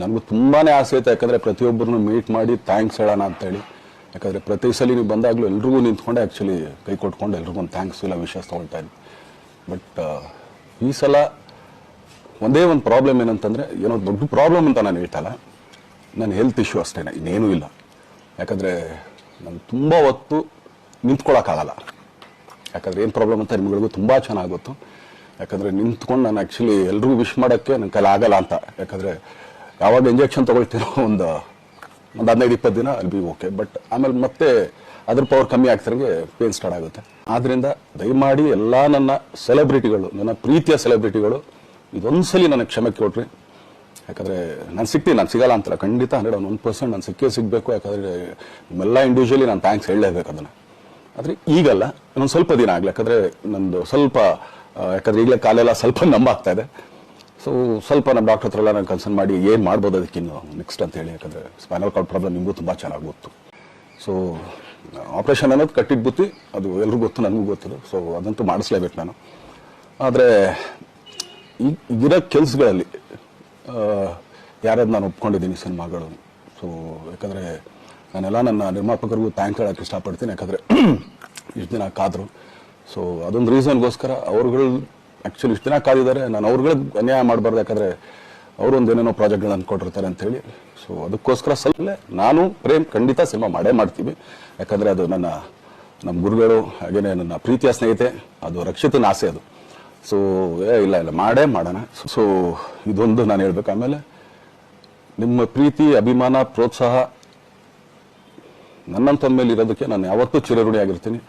ನನಗೂ ತುಂಬಾ ಆಸೆ ಇತ್ತು ಯಾಕಂದರೆ ಪ್ರತಿಯೊಬ್ಬರನ್ನು ಮೀಟ್ ಮಾಡಿ ಥ್ಯಾಂಕ್ಸ್ ಹೇಳೋಣ ಅಂತೇಳಿ. ಯಾಕಂದರೆ ಪ್ರತಿ ಸಲ ನೀವು ಬಂದಾಗಲೂ ಎಲ್ರಿಗೂ ನಿಂತ್ಕೊಂಡೆ ಆ್ಯಕ್ಚುಲಿ ಕೈ ಕೊಟ್ಕೊಂಡು ಎಲ್ರಿಗೂ ಒಂದು ಥ್ಯಾಂಕ್ಸ್ ಇಲ್ಲ ವಿಷಯ ತೊಗೊಳ್ತಾ ಇದ್ವಿ. ಬಟ್ ಈ ಸಲ ಒಂದೇ ಒಂದು ಪ್ರಾಬ್ಲಮ್ ಏನಂತಂದರೆ, ಏನೋ ದೊಡ್ಡ ಪ್ರಾಬ್ಲಮ್ ಅಂತ ನಾನು ಹೇಳ್ತಲ್ಲ ನನ್ನ ಹೆಲ್ತ್ ಇಶ್ಯೂ ಅಷ್ಟೇ ಇನ್ನೇನೂ ಇಲ್ಲ. ಯಾಕಂದರೆ ನಾನು ತುಂಬ ಹೊತ್ತು ನಿಂತ್ಕೊಳ್ಳೋಕ್ಕಾಗಲ್ಲ ಯಾಕಂದ್ರೆ ಏನು ಪ್ರಾಬ್ಲಮ್ ಅಂತ ನಿಮ್ಗಳಿಗೂ ತುಂಬ ಗೊತ್ತು. ಯಾಕಂದರೆ ನಿಂತ್ಕೊಂಡು ನಾನು ಆ್ಯಕ್ಚುಲಿ ಎಲ್ರಿಗೂ ವಿಶ್ ಮಾಡೋಕ್ಕೆ ನನ್ನ ಕೈಲಿ ಆಗಲ್ಲ ಅಂತ. ಯಾಕಂದರೆ ಯಾವಾಗ ಇಂಜೆಕ್ಷನ್ ತಗೊಳ್ತೀರೋ ಒಂದು ಒಂದು ಹದಿನೈದು, ಇಪ್ಪತ್ತು ದಿನ ಅಲ್ಲಿ ಬಿ ಓಕೆ ಬಟ್ ಆಮೇಲೆ ಮತ್ತೆ ಅದ್ರ ಪವರ್ ಕಮ್ಮಿ ಆಗ್ತಿರಂಗೆ ಪೇನ್ ಸ್ಟಾರ್ಟ್ ಆಗುತ್ತೆ. ಆದ್ದರಿಂದ ದಯಮಾಡಿ ಎಲ್ಲ ನನ್ನ ಸೆಲೆಬ್ರಿಟಿಗಳು ನನ್ನ ಪ್ರೀತಿಯ ಸೆಲೆಬ್ರಿಟಿಗಳು ಇದೊಂದ್ಸಲಿ ನನಗೆ ಕ್ಷಮೆ ಕೊಟ್ರಿ. ಯಾಕಂದರೆ ನಾನು ಸಿಗ್ತೀನಿ, ನಾನು ಸಿಗಲ್ಲ ಅಂತಲ್ಲ ಖಂಡಿತ ಹಂಡ್ರೆಡ್ ಒನ್ ಪರ್ಸೆಂಟ್ ನಾನು ಸಿಕ್ಕೇ ಸಿಗಬೇಕು. ಯಾಕಂದ್ರೆ ನಿಮ್ಮೆಲ್ಲ ಇಂಡಿವಿಜುವಲಿ ನಾನು ಥ್ಯಾಂಕ್ಸ್ ಹೇಳಲೇಬೇಕು ಅದನ್ನು. ಆದರೆ ಈಗಲ್ಲ, ಇನ್ನೊಂದು ಸ್ವಲ್ಪ ದಿನ ಆಗಲಿ. ಯಾಕಂದರೆ ನಂದು ಸ್ವಲ್ಪ ಯಾಕಂದ್ರೆ ಈಗಲೇ ಕಾಲೆಲ್ಲ ಸ್ವಲ್ಪ ನಂಬಾಗ್ತಾ ಇದೆ. ಸೊ ಸ್ವಲ್ಪ ನಮ್ಮ ಡಾಕ್ಟರ್ ಹತ್ರ ಎಲ್ಲ ನಾನು ಕನ್ಸರ್ನ್ ಮಾಡಿ ಏನು ಮಾಡ್ಬೋದು ಅದಕ್ಕಿನ್ನು ನೆಕ್ಸ್ಟ್ ಅಂತ ಹೇಳಿ, ಯಾಕಂದರೆ ಸ್ಪೈನಲ್ ಕಾರ್ಡ್ ಪ್ರಾಬ್ಲಮ್ ನಿಮಗೂ ತುಂಬ ಚೆನ್ನಾಗಿ ಗೊತ್ತು. ಸೊ ಆಪ್ರೇಷನ್ ಅನ್ನೋದು ಕಟ್ಟಿಟ್ಟು ಬುತ್ತಿ ಅದು ಎಲ್ರಿಗೂ ಗೊತ್ತು, ನನಗೂ ಗೊತ್ತದು ಸೊ ಅದಂತೂ ಮಾಡಿಸ್ಲೇಬೇಕು ನಾನು. ಆದರೆ ಈಗ ಈಗಿರೋ ಕೆಲಸಗಳಲ್ಲಿ ಯಾರ್ಯಾರು ನಾನು ಒಪ್ಕೊಂಡಿದ್ದೀನಿ ಸಿನಿಮಾಗಳು. ಸೊ ಯಾಕಂದರೆ ನಾನೆಲ್ಲ ನನ್ನ ನಿರ್ಮಾಪಕರಿಗೂ ಥ್ಯಾಂಕ್ ಹೇಳೋಕ್ಕೆ ಇಷ್ಟಪಡ್ತೀನಿ. ಯಾಕಂದರೆ, ಇಷ್ಟು ದಿನ ಕಾದರು. ಸೊ ಅದೊಂದು ರೀಸನ್ಗೋಸ್ಕರ ಅವ್ರುಗಳು ಆ್ಯಕ್ಚುಲಿ ಇಷ್ಟು ದಿನ ಕಾದಿದ್ದಾರೆ. ನಾನು ಅವ್ರುಗಳಿಗೆ ಅನ್ಯಾಯ ಮಾಡಬಾರ್ದು. ಯಾಕಂದರೆ ಅವರು ಒಂದು ಏನೇನೋ ಪ್ರಾಜೆಕ್ಟ್ಗಳನ್ನು ಕೊಟ್ಟಿರ್ತಾರೆ ಅಂತೇಳಿ ಸೊ ಅದಕ್ಕೋಸ್ಕರ ಸಲ್ಲೇ ನಾನು ಪ್ರೇಮ್ ಖಂಡಿತ ಸಿನಿಮಾ ಮಾಡೇ ಮಾಡ್ತೀವಿ. ಯಾಕಂದರೆ ಅದು ನನ್ನ, ನಮ್ಮ ಗುರುಗಳು, ಹಾಗೇನೆ ನನ್ನ ಪ್ರೀತಿಯ ಸ್ನೇಹಿತೆ, ಅದು ರಕ್ಷಿತನ ಆಸೆ ಅದು. ಸೊ ಏ, ಇಲ್ಲ ಇಲ್ಲ, ಮಾಡೇ ಮಾಡೋಣ. ಸೊ ಇದೊಂದು ನಾನು ಹೇಳ್ಬೇಕು. ಆಮೇಲೆ ನಿಮ್ಮ ಪ್ರೀತಿ, ಅಭಿಮಾನ, ಪ್ರೋತ್ಸಾಹ ನನ್ನಂತ ಮೇಲೆ ಇರೋದಕ್ಕೆ ನಾನು ಯಾವತ್ತೂ ಚಿರಋಣಿಯಾಗಿರ್ತೀನಿ.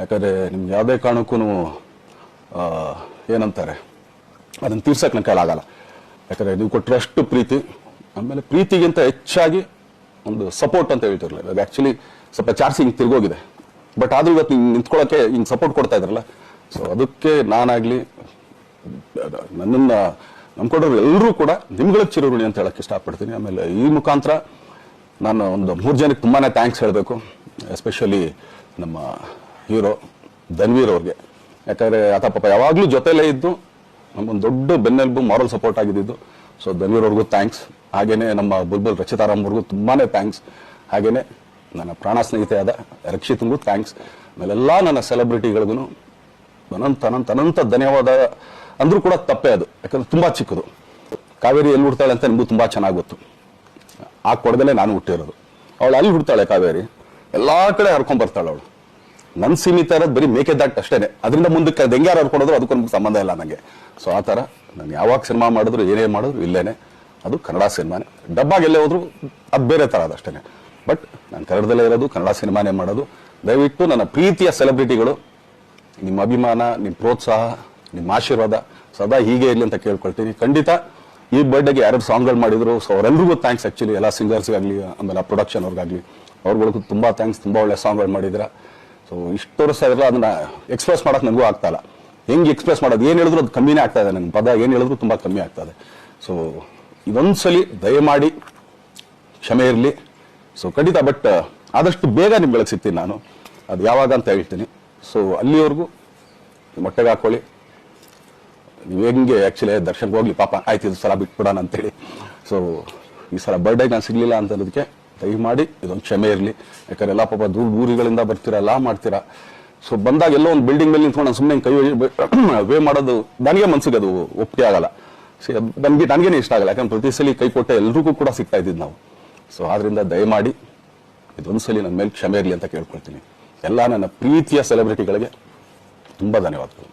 ಯಾಕಂದರೆ ನಿಮ್ಗೆ ಯಾವುದೇ ಕಾರಣಕ್ಕೂ ಏನಂತಾರೆ? ಅದನ್ನು ತೀರ್ಸಕ್ಕೆ ನನ್ನ ಕೈಲಾಗಲ್ಲ. ಯಾಕಂದರೆ ನೀವು ಕೊಟ್ಟಿರೋಷ್ಟು ಪ್ರೀತಿ, ಆಮೇಲೆ ಪ್ರೀತಿಗಿಂತ ಹೆಚ್ಚಾಗಿ ಒಂದು ಸಪೋರ್ಟ್ ಅಂತ ಹೇಳ್ತಿರಲ್ಲ ಇವಾಗ ಆ್ಯಕ್ಚುಲಿ ಸ್ವಲ್ಪ ಚಾರ್ಜ್ ಹಿಂಗೆ ತಿರುಗೋಗಿದೆ. ಬಟ್ ಆದರೂ ಇವತ್ತು ಹಿಂಗೆ ನಿಂತ್ಕೊಳ್ಳೋಕ್ಕೆ ಹಿಂಗೆ ಸಪೋರ್ಟ್ ಕೊಡ್ತಾ ಇದ್ರಲ್ಲ ಸೊ ಅದಕ್ಕೆ ನಾನಾಗಲಿ ನನ್ನನ್ನು ನಂಬ್ಕೊಂಡವ್ರು ಎಲ್ಲರೂ ಕೂಡ ನಿಮ್ಗಳ ಚಿರಋಣಿ ಅಂತ ಹೇಳಕ್ಕೆ ಇಷ್ಟಪಡ್ತೀನಿ. ಆಮೇಲೆ ಈ ಮುಖಾಂತರ ನಾನು ಒಂದು ಮೂರು ಜನಕ್ಕೆ ತುಂಬಾ ಥ್ಯಾಂಕ್ಸ್ ಹೇಳಬೇಕು. ಎಸ್ಪೆಷಲಿ ನಮ್ಮ ಹೀರೋ ಧನ್ವೀರ್ ಅವ್ರಿಗೆ. ಯಾಕಂದರೆ ಆತ ಪಾಪ ಯಾವಾಗಲೂ ಜೊತೆಲೇ ಇದ್ದು ನಮ್ಮೊಂದು ದೊಡ್ಡ ಬೆನ್ನೆಲುಬು ಮಾರಲ್ ಸಪೋರ್ಟ್ ಆಗಿದ್ದು. ಸೊ ಧನ್ವೀರ್ ಥ್ಯಾಂಕ್ಸ್ ಹಾಗೇನೆ ನಮ್ಮ ಬುಲ್ಬುಲ್ ರಚಿತಾರಾಮ್ ಅವ್ರಿಗೂ ತುಂಬಾ ಥ್ಯಾಂಕ್ಸ್ ಹಾಗೆಯೇ ನನ್ನ ಪ್ರಾಣ ಸ್ನೇಹಿತೆಯಾದ ರಕ್ಷಿತ್ಗೂ ಥ್ಯಾಂಕ್ಸ್ ಆಮೇಲೆಲ್ಲ ನನ್ನ ಸೆಲೆಬ್ರಿಟಿಗಳಿಗೂ ಅನಂತ ಅನಂತ ಅನಂತ ಧನ್ಯವಾದ ಅಂದ್ರೂ ಕೂಡ ತಪ್ಪೇ ಅದು. ಯಾಕಂದ್ರೆ ತುಂಬಾ ಚಿಕ್ಕದು. ಕಾವೇರಿ ಎಲ್ಲಿ ಹುಡ್ತಾಳೆ ಅಂತ ನಿಮಗೂ ತುಂಬಾ ಚೆನ್ನಾಗಿ ಗೊತ್ತು. ಆ ಕೊಡದಲ್ಲೇ ನಾನು ಹುಟ್ಟಿರೋದು. ಅವಳು ಅಲ್ಲಿ ಹುಡ್ತಾಳೆ ಕಾವೇರಿ. ಎಲ್ಲಾ ಕಡೆ ಹರ್ಕೊಂಡ್ ಬರ್ತಾಳೆ ಅವಳು. ನನ್ ಸೀಮಿತ ಇರೋದು ಬರೀ ಮೇಕೆದಾಟ್ ಅಷ್ಟೇನೆ. ಅದರಿಂದ ಮುಂದಕ್ಕೆ ಅದು ಹರ್ಕೊಡೋದ್ರು ಅದಕ್ಕೂ ಸಂಬಂಧ ಇಲ್ಲ ನನಗೆ ಸೊ ಆ ಥರ ನಾನು ಯಾವಾಗ ಸಿನಿಮಾ ಮಾಡಿದ್ರು ಏನೇ ಮಾಡಿದ್ರು ಇಲ್ಲೇನೆ. ಅದು ಕನ್ನಡ ಸಿನಿಮಾನೇ. ಡಬ್ಬಾಗ ಎಲ್ಲೇ ಹೋದ್ರು ಅದು ಬೇರೆ ಥರ ಅದು ಅಷ್ಟೇನೆ. ಬಟ್ ನಾನು ಕನ್ನಡದಲ್ಲೇ ಇರೋದು, ಕನ್ನಡ ಸಿನಿಮಾನೇ ಮಾಡೋದು. ದಯವಿಟ್ಟು ನನ್ನ ಪ್ರೀತಿಯ ಸೆಲೆಬ್ರಿಟಿಗಳು, ನಿಮ್ಮ ಅಭಿಮಾನ, ನಿಮ್ಮ ಪ್ರೋತ್ಸಾಹ, ನಿಮ್ಮ ಆಶೀರ್ವಾದ ಸದಾ ಹೀಗೆ ಇರಲಿ ಅಂತ ಕೇಳ್ಕೊಳ್ತೀನಿ. ಖಂಡಿತ ಈ ಬರ್ಡೇಗೆ ಯಾರ್ಯಾರು ಸಾಂಗ್ಗಳು ಮಾಡಿದ್ರು. ಸೊ ಅವರೆಲ್ಲರಿಗೂ ಥ್ಯಾಂಕ್ಸ್ ಆ್ಯಕ್ಚುಲಿ ಎಲ್ಲ ಸಿಂಗರ್ಸ್ಗಾಗಲಿ ಆಮೇಲೆ ಪ್ರೊಡಕ್ಷನ್ ಅವ್ರಿಗಾಗಲಿ. ಅವ್ರುಗಳಿಗೂ ತುಂಬ ಥ್ಯಾಂಕ್ಸ್ ತುಂಬ ಒಳ್ಳೆ ಸಾಂಗ್ಗಳು ಮಾಡಿದ್ರ ಸೊ ಇಷ್ಟು ವರ್ಷ ಇರಲ್ಲ ಅದನ್ನ ಎಕ್ಸ್ಪ್ರೆಸ್ ಮಾಡೋಕೆ ನನಗೂ ಆಗ್ತಾ ಇಲ್ಲ. ಹೆಂಗೆ ಎಕ್ಸ್ಪ್ರೆಸ್ ಮಾಡೋದು? ಏನು ಹೇಳಿದ್ರು ಅದು ಕಮ್ಮಿನೇ ಆಗ್ತಾ ಇದೆ. ನನ್ನ ಪದ ಏನು ಹೇಳಿದ್ರು ತುಂಬ ಕಮ್ಮಿ ಆಗ್ತಾ ಇದೆ. ಸೊ ಇದೊಂದ್ಸಲಿ ದಯಮಾಡಿ ಕ್ಷಮೆ ಇರಲಿ. ಸೊ ಖಂಡಿತ ಬಟ್ ಆದಷ್ಟು ಬೇಗ ನಿಮ್ಗಳಿಗೆ ಸಿಗ್ತೀನಿ ನಾನು. ಅದು ಯಾವಾಗ ಅಂತ ಹೇಳ್ತೀನಿ. ಸೊ ಅಲ್ಲಿವರೆಗೂ ಮೊಟ್ಟೆಗೆ ಹಾಕೊಳ್ಳಿ. ನೀವು ಹೆಂಗೆ ಆ್ಯಕ್ಚುಲಿ ದರ್ಶನ್ಗೆ ಹೋಗ್ಲಿ, ಪಾಪ, ಆಯ್ತು, ಇದು ಸಲ ಬಿಟ್ಬಿಡೋಣ ಅಂತೇಳಿ. ಸೊ ಈ ಸಲ ಬರ್ಡೇಗೆ ನಾನು ಸಿಗ್ಲಿಲ್ಲ ಅಂತ ಅನ್ನೋದಕ್ಕೆ ದಯಮಾಡಿ, ಇದೊಂದು ಕ್ಷಮೆ ಇರಲಿ. ಯಾಕಂದ್ರೆ ಎಲ್ಲ ಪಾಪ ದೂರ ದೂರಿಗಳಿಂದ ಬರ್ತೀರಾ, ಎಲ್ಲ ಮಾಡ್ತೀರಾ. ಸೊ ಬಂದಾಗ ಎಲ್ಲೋ ಒಂದು ಬಿಲ್ಡಿಂಗ್ ಮೇಲೆ ನಿಂತ್ಕೊಂಡು ಸುಮ್ಮನೆ ಕೈ ವೇ ಮಾಡೋದು ನನಗೆ ಮನ್ಸಿಗೆ ಅದು ಒಪ್ಪಿಗೆ ಆಗಲ್ಲ. ನನಗೆ, ನನಗೇನೆ ಇಷ್ಟ ಆಗಲ್ಲ. ಯಾಕಂದ್ರೆ ಪ್ರತಿ ಸಲ ಕೈ ಕೊಟ್ಟೆ ಎಲ್ರಿಗೂ ಕೂಡ ಸಿಗ್ತಾ ಇದ್ದಿದ್ದು ನಾವು. ಸೊ ಆದ್ರಿಂದ ದಯಮಾಡಿ ಇದೊಂದು ಸಲ ನನ್ನ ಮೇಲೆ ಕ್ಷಮೆ ಇರಲಿ ಅಂತ ಕೇಳ್ಕೊಳ್ತೀನಿ. ಎಲ್ಲ ನನ್ನ ಪ್ರೀತಿಯ ಸೆಲೆಬ್ರಿಟಿಗಳಿಗೆ ತುಂಬ ಧನ್ಯವಾದಗಳು.